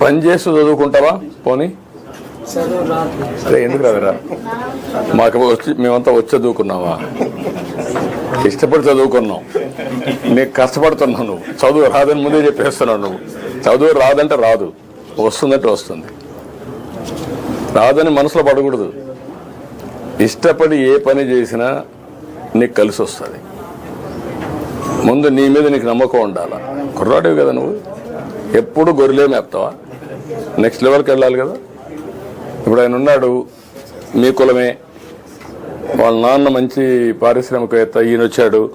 పని చేస్తూ చదువుకుంటావా? పోనీ. అరే ఎందుకు రాదురా మాకు వచ్చి మేమంతా వచ్చి చదువుకున్నావా? ఇష్టపడి చదువుకున్నాం. నీకు కష్టపడుతున్నావు నువ్వు. చదువు రాదని ముందే చెప్పేస్తున్నావు నువ్వు. చదువు రాదంటే రాదు. వస్తుందంటే వస్తుంది. రాదని మనసులో పడకూడదు. ఇష్టపడి ఏ పని చేసినా నీకు కలిసి వస్తుంది. ముందు నీ మీద నీకు నమ్మకం ఉండాలా? కుర్రాడివి కదా నువ్వు. ఎప్పుడు గొర్రెలే మేపుతావా? నెక్స్ట్ లెవెల్కి వెళ్ళాలి కదా? ఇప్పుడు ఆయన ఉన్నాడు మీ కులమే. వాళ్ళ నాన్న మంచి పారిశ్రామికవేత్త ఈయన వచ్చాడు.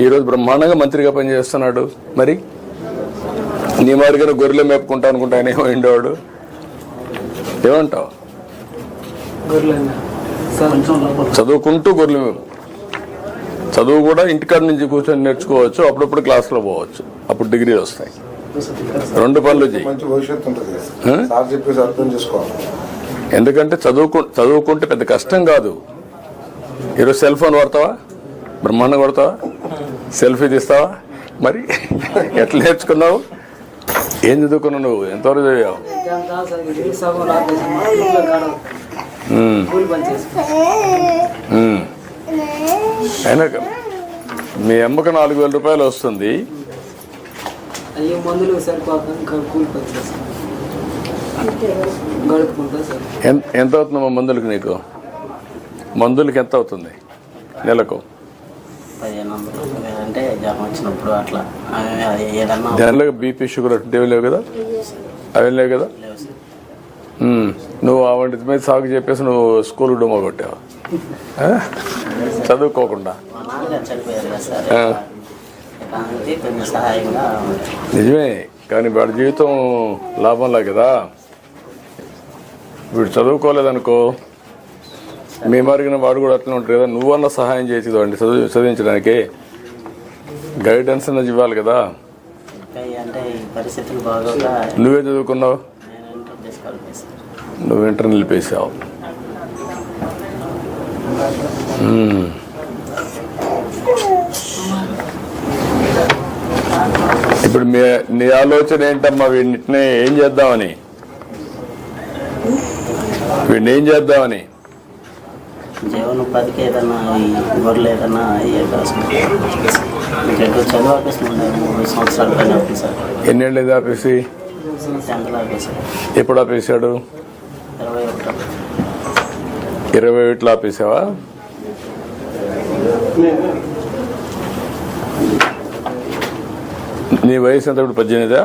ఈరోజు బ్రహ్మాండంగా మంత్రిగా పనిచేస్తున్నాడు. మరి? నీ మాదిరిగా గొర్రెలు మేపుకుంటా అనుకుంటా ఆయన ఏమో ఉండేవాడు. ఏమంటావు? చదువుకుంటూ గొర్రెలు మేపు. చదువు కూడా ఇంటికాడ నుంచి కూర్చొని నేర్చుకోవచ్చు అప్పుడప్పుడు క్లాస్లో పోవచ్చు. అప్పుడు డిగ్రీలు వస్తాయి. రెండు పనులు చెయ్యి. మంచి భవిష్యత్తు ఉంటుంది. ఆ? సార్ చెప్పేసి అర్థం చేసుకోవాలి. ఎందుకంటే చదువుకు చదువుకుంటే పెద్ద కష్టం కాదు. ఈరోజు సెల్ ఫోన్ వాడతావా? బ్రహ్మాండం కొడతావా సెల్ఫీ తీస్తావా? మరి ఎట్లా నేర్చుకున్నావు? ఏం చదువుకున్నావు నువ్వు? ఎంతవరకు చదివావు. అయినా మీ అమ్మకు నాలుగు వేల రూపాయలు వస్తుంది. అయ్యి మందులు సరిపోక ఇంకా కూలి పని చేస్తాం గడుపుకుంటా సార్? ఎంత ఎంత అవుతుందమ్మా మందులకి నీకు? మందులకి ఎంత అవుతుంది నెలకు? పదిహేను వందలు అంటే జ్వరం వచ్చినప్పుడు అట్లా. ఏదన్నా బీపీ షుగర్ అటువంటివి లేవు కదా? అవి లేవు కదా? నువ్వు ఆ వంటి మీద సాగు చెప్పేసి నువ్వు స్కూల్ డొమ్మ కొట్టావు? చదువుకోకుండా. మా నాన్నగారు చనిపోయారు కదా సార్. నిజమే కానీ వాడి జీవితం లాభంలా కదా? వీడు చదువుకోలేదనుకో మీ మరిగిన వాడు కూడా అట్లా ఉంటాడు కదా? నువ్వన్నా సహాయం చేసి చదువు చదివించడానికి గైడెన్స్ అన్నది ఇవ్వాలి కదా? నువ్వే చదువుకున్నావు? నువ్వు ఇంటర్ నిలిపేసావు ఇప్పుడు మీ నీ ఆలోచన ఏంటమ్మా? వీటిని ఏం చేద్దామని? వీడిని ఏం చేద్దామని? జీవనోపాధికి ఏదన్నా ఈ గొర్రెలు ఏదన్నా అయ్యే కాసుకుంటాం మీకు చదువు ఆపేసిన మూడు సంవత్సరాల పైన అవుతుంది సార్ ఎన్నేళ్ళు ఇది ఆపేసి ఎప్పుడు ఆపేసాడు ఇరవై ఒకటిలో ఆపేసావా నీ వయసు ఎంత ఇప్పుడు? పద్దెనిమిదా?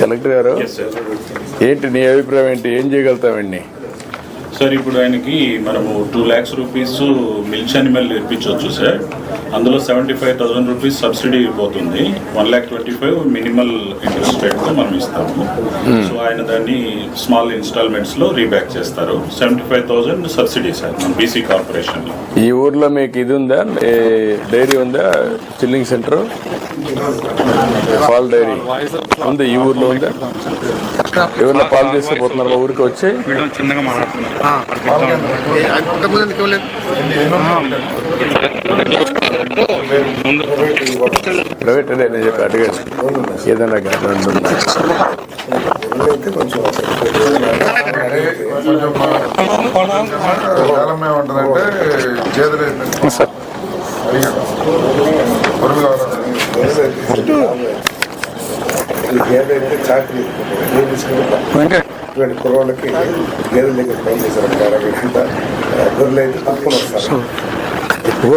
కలెక్టర్ గారు? ఏంటి నీ అభిప్రాయం ఏంటి? ఏం చేయగలుగుతావండి సార్ ఇప్పుడు ఆయనకి మనము two lakhs rupees milch animal ఇప్పించవచ్చు sir. అందులో seventy five thousand rupees subsidy పోతుంది. One lakh twenty five minimal interest రేట్తో మనం ఇస్తాము. సో ఆయన దాన్ని స్మాల్ ఇన్స్టాల్మెంట్స్లో రీబ్యాక్ చేస్తారు. Seventy five thousand subsidy sir మన బీసీ కార్పొరేషన్లో. ఈ ఊర్లో మీకు ఇది ఉందా? డైరీ ఉందా? Chilling centre? Paul dairy. ఉంది ఈ ఊర్లో ఉందా? ఎవరిలో పాలు తీసుకుపోతున్నారు మా ఊరికి వచ్చి ప్రైవేట్ అదే నేను చెప్పి అడిగేసి ఏదైనా కానీ రెండు ఏదైతే చాకరీ ఇటువంటి కుర్రోళ్ళకి గేదెల దగ్గర పని చేశారు. గొర్రెలు అయితే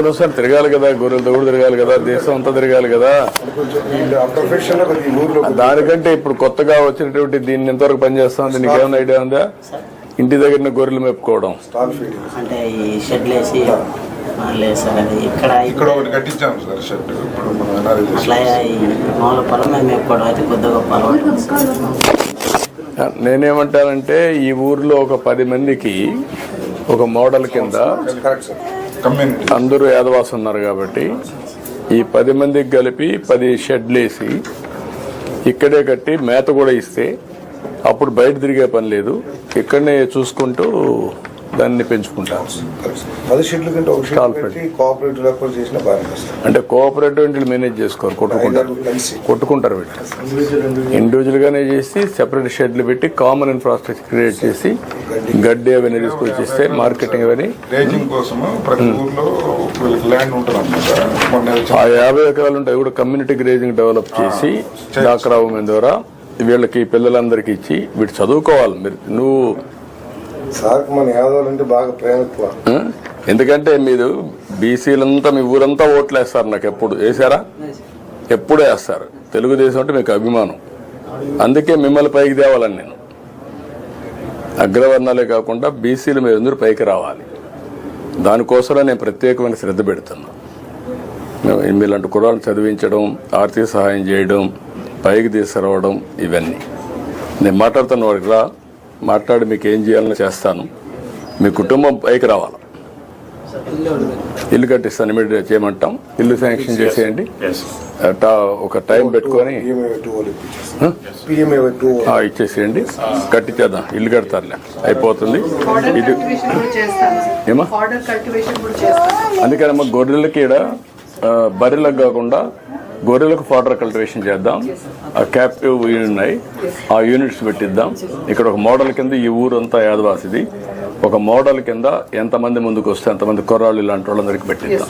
వస్తారు తిరగాలి కదా గొర్రెలతో కూడా తిరగాలి కదా దేశం అంతా తిరగాలి కదా. దానికంటే ఇప్పుడు కొత్తగా వచ్చినటువంటి దీన్ని ఎంతవరకు పనిచేస్తుంది నీకేమైనా ఐడియా ఉందా? ఇంటి దగ్గర గొర్రెలు మెప్పుకోవడం లేదు సార్ అది ఇక్కడ ఇక్కడ ఒకటి కట్టించాము సార్ షెడ్ ఇప్పుడు మనం ఎన్ఆర్ఐ అట్లా ఈ మామూలు పొలం మేము మేపుకోవడం అయితే కొద్దిగా గొప్ప అలవాటు నేనేమంటానంటే ఈ ఊర్లో ఒక పది మందికి ఒక మోడల్ కింద అందరూ యాదవాసు ఉన్నారు కాబట్టి ఈ పది మందికి కలిపి పది షెడ్లు వేసి ఇక్కడే కట్టి మేత కూడా ఇస్తే అప్పుడు బయట తిరిగే పని లేదు. ఇక్కడనే చూసుకుంటూ దాన్ని పెంచుకుంటారు పది షీట్ల కంటే ఒక షీట్ Corporate. పెట్టి కోఆపరేటివ్ అప్రోచ్ చేసిన అంటే కోఆపరేటివ్ వీళ్ళు మేనేజ్ చేసుకోరు కొట్టుకుంటారు. కొట్టుకుంటారు వీళ్ళు. ఇండివిజువల్ గానే చేసి సెపరేట్ షెడ్లు పెట్టి కామన్ ఇన్ఫ్రాస్ట్రక్చర్ క్రియేట్ చేసి గడ్డి. అవన్నీ తీసుకొచ్చేస్తే మార్కెటింగ్ అవన్నీ. రేజింగ్ కోసము ప్రతి ఊర్లో వీళ్ళకి ల్యాండ్ ఉంటుంది అనమాట మొన్న ఆ యాభై ఎకరాలు ఉంటాయి కూడా కమ్యూనిటీ గ్రేజింగ్ డెవలప్ చేసి డాక్రా ఉమెన్ ద్వారా వీళ్ళకి పిల్లలందరికీ ఇచ్చి వీడు చదువుకోవాలి. మీరు నువ్వు మన యాదవ్ బాగా ప్రేమ ఎందుకంటే మీరు బీసీలంతా మీ ఊరంతా ఓట్లు వేస్తారు నాకు ఎప్పుడు. వేసారా ఎప్పుడు వేస్తారు. తెలుగుదేశం అంటే మీకు అభిమానం. అందుకే మిమ్మల్ని పైకి తేవాలని నేను. అగ్రవర్ణాలే కాకుండా బీసీలు మీరు అందరూ పైకి రావాలి. దానికోసమే నేను ప్రత్యేకమైన శ్రద్ధ పెడుతున్నా. మీలాంటి కురాలు చదివించడం ఆర్థిక సహాయం చేయడం పైకి తీసుకురావడం ఇవన్నీ. నేను మాట్లాడుతున్న వాడికి రా మాట్లాడి మీకు ఏం చేయాలని చేస్తాను. మీ కుటుంబం పైకి రావాలి? ఇల్లు కట్టిస్తాను ఇమీడియట్ చేయమంటాం. ఇల్లు శాంక్షన్ చేసేయండి. ఒక టైం పెట్టుకొని ఇచ్చేసేయండి. కట్టించేద్దాం ఇల్లు కడతారులే. అయిపోతుంది. ఇది కల్టివేషన్ కూడా చేస్తాను. ఏమా? ఆర్డర్ కల్టివేషన్ కూడా చేస్తాను. అందుకనమ్మా గొర్రెలకి బర్రెలకు కాకుండా గొర్రెలకు ఫాడర్ కల్టివేషన్ చేద్దాం ఆ క్యాప్టివ్ ఉన్నాయి ఆ యూనిట్స్ పెట్టిద్దాం ఇక్కడ ఒక మోడల్ కింద ఈ ఊరంతా యాదవాసిది ఒక మోడల్ కింద ఎంతమంది ముందుకు వస్తే ఎంతమంది కుర్రాళ్ళు ఇలాంటి వాళ్ళందరికీ పెట్టిద్దాం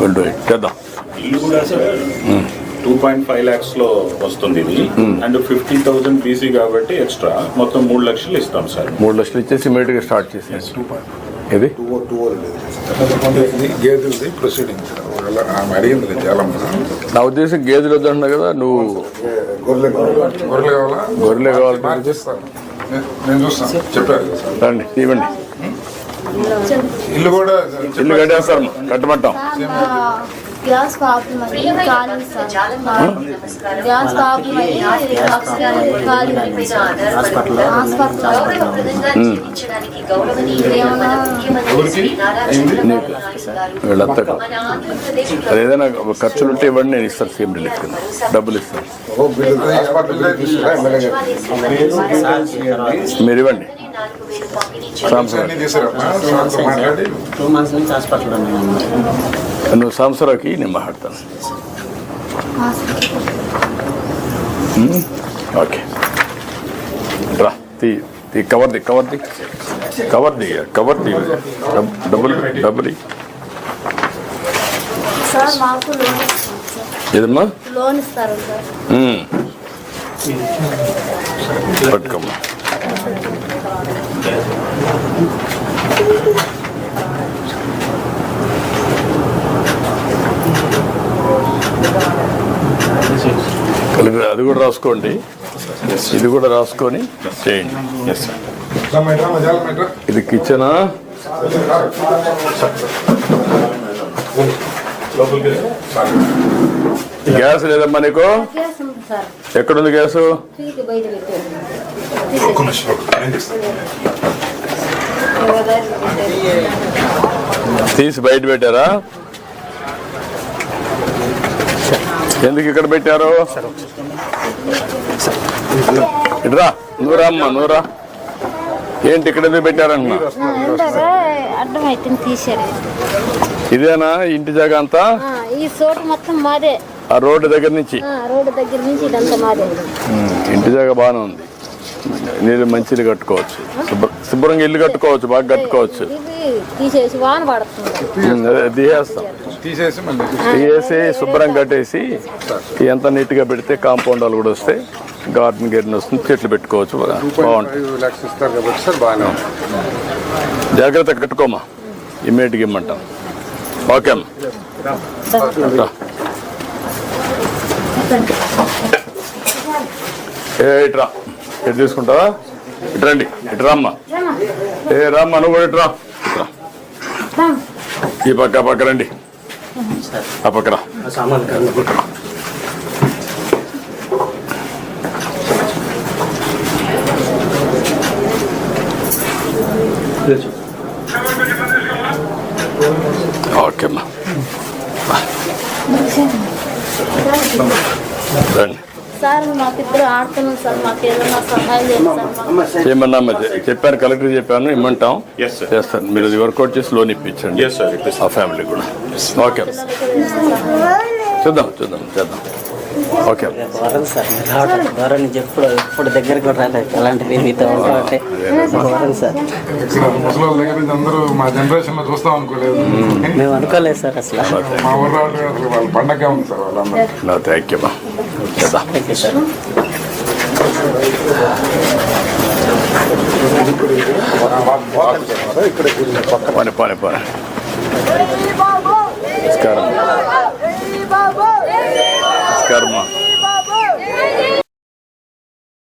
విల్ డూ ఇట్ చేద్దాం ఇల్లు కూడా సార్ టూ పాయింట్ ఫైవ్ ల్యాక్స్లో వస్తుంది ఇది అండ్ ఫిఫ్టీ థౌసండ్ బీసీ కాబట్టి ఎక్స్ట్రా మొత్తం మూడు లక్షలు ఇస్తాం సార్ మూడు లక్షలు ఇచ్చేసి ఇమీడియట్గా స్టార్ట్ చేసేసి ఇది టూ టూ గేదెలది ప్రొసీడింగ్ సార్ ఆమె అడిగింది నా ఉద్దేశం గేదెలు వద్దంటున్నా కదా నువ్వు గొర్రెలు గొర్రెలు కావాలా? గొర్రెలే కావాలి. నే- నేను చూస్తాను చెప్పారు. కదా సార్ రండి ఇవ్వండి. ఇల్లు కూడా ఇల్లు కట్టేస్తాం కట్టమంటాం. గ్యాస్ ప్రాబ్లం అది కాలేదు సార్. గ్యాస్ ప్రాబ్లం అది కాలేదు అది ఏదైనా ఖర్చులుంటే ఇవ్వండి నేను ఇస్తాను సీఎం రిలీఫ్ కింద. డబ్బులు ఇస్తాను. హాస్పిటల్ మీరు ఇవ్వండి. నువ్వు సాంసరావుకి నేను మాట్లాడతాను. ఓకే. రా తీ తీ cover the cover the. Cover the cover ది. డబ్- డబ్బులు డబ్బులు ఇ. సార్ మాకు లోన్ ఇస్తారు. సార్. ఏదమ్మా. పట్టుకోమ్మా. కలిపి అది కూడా రాసుకోండి. ఇది కూడా రాసుకొని చేయండి. ఇది కిచెనా? గ్యాస్ లేదమ్మా నీకు? ఎక్కడుంది గ్యాసు. తీసి బయట పెట్టారా? ఎందుకు ఇక్కడ పెట్టారు? ఇట్రా నూరా అమ్మ నూరా ఏంటి ఇక్కడ ఎందుకు తీసారు. ఇదేనా ఇంటి జాగా అంతా? ఈ చోటు మొత్తం మాదే. ఆ రోడ్డు దగ్గర నుంచి? ఆ, రోడ్డు దగ్గర నుంచి ఇదంతా మాదే. ఇంటి జాగా బాగానే ఉంది. నీళ్ళు మంచి ఇల్లు కట్టుకోవచ్చు. శుభ్ర- శుభ్రంగా ఇల్లు కట్టుకోవచ్చు బాగా కట్టుకోవచ్చు. ఇది తీసేసి వాన పడుతుంది. తీసేస్తాం. తీసేసి శుభ్రం కట్టేసి ఎంత నీట్గా పెడితే కాంపౌండ్ వాళ్ళు కూడా వస్తాయి గార్డెన్ గేర్డెన్ వస్తుంది చెట్లు పెట్టుకోవచ్చు బాగా బాగుంటుంది. జాగ్రత్త కట్టుకోమా. ఇమ్మీడియట్గా ఇమ్మంటాం. ఓకే అమ్మ. ఇట్రా ఇటు తీసుకుంటావా? ఇటు రండి. ఇటు రామ్మా. ఏ రామ్మా నువ్వు కూడా ఇట్రా ఇట్రా ఈ పక్క ఆ పక్క రండి. ఆ పక్క రా. ఓకే అమ్మా రండి సార్ మాకిద్దరు ఆడుతున్నాం సార్ మాకు ఏదైనా సహాయం చేయండి సార్ మాకు. ఏమన్నా మరి చెప్పాను కలెక్టర్ చెప్పాను ఇమ్మంటాం? Yes, sir. చేస్తాను మీరు అది వర్కౌట్ చేసి లోన్ ఇప్పించండి. Yes, sir. ఇప్పిస్తాం. ఆ ఫ్యామిలీ కూడా. ఓకే చూద్దాం చూద్దాం చేద్దాం. Okay sir. రావడం నుంచి ఎప్పుడు ఎప్పుడు దగ్గరికి కూడా రాలేదు. మీతో సార్ ఇక్కడ ముసలి వాళ్ళ దగ్గర నుంచి అందరూ మా జనరేషన్లో చూస్తాం అనుకోలేదు మేము అనుకోలేదు సార్ అసలు. మా ఊర్లో వాళ్ళు అసలు వాళ్ళ పండగ ఉంది సార్ వాళ్ళందరూ నా థ్యాంక్ యూ చేద్దాం థ్యాంక్ యూ సార్ నమస్కారం. నమస్కారం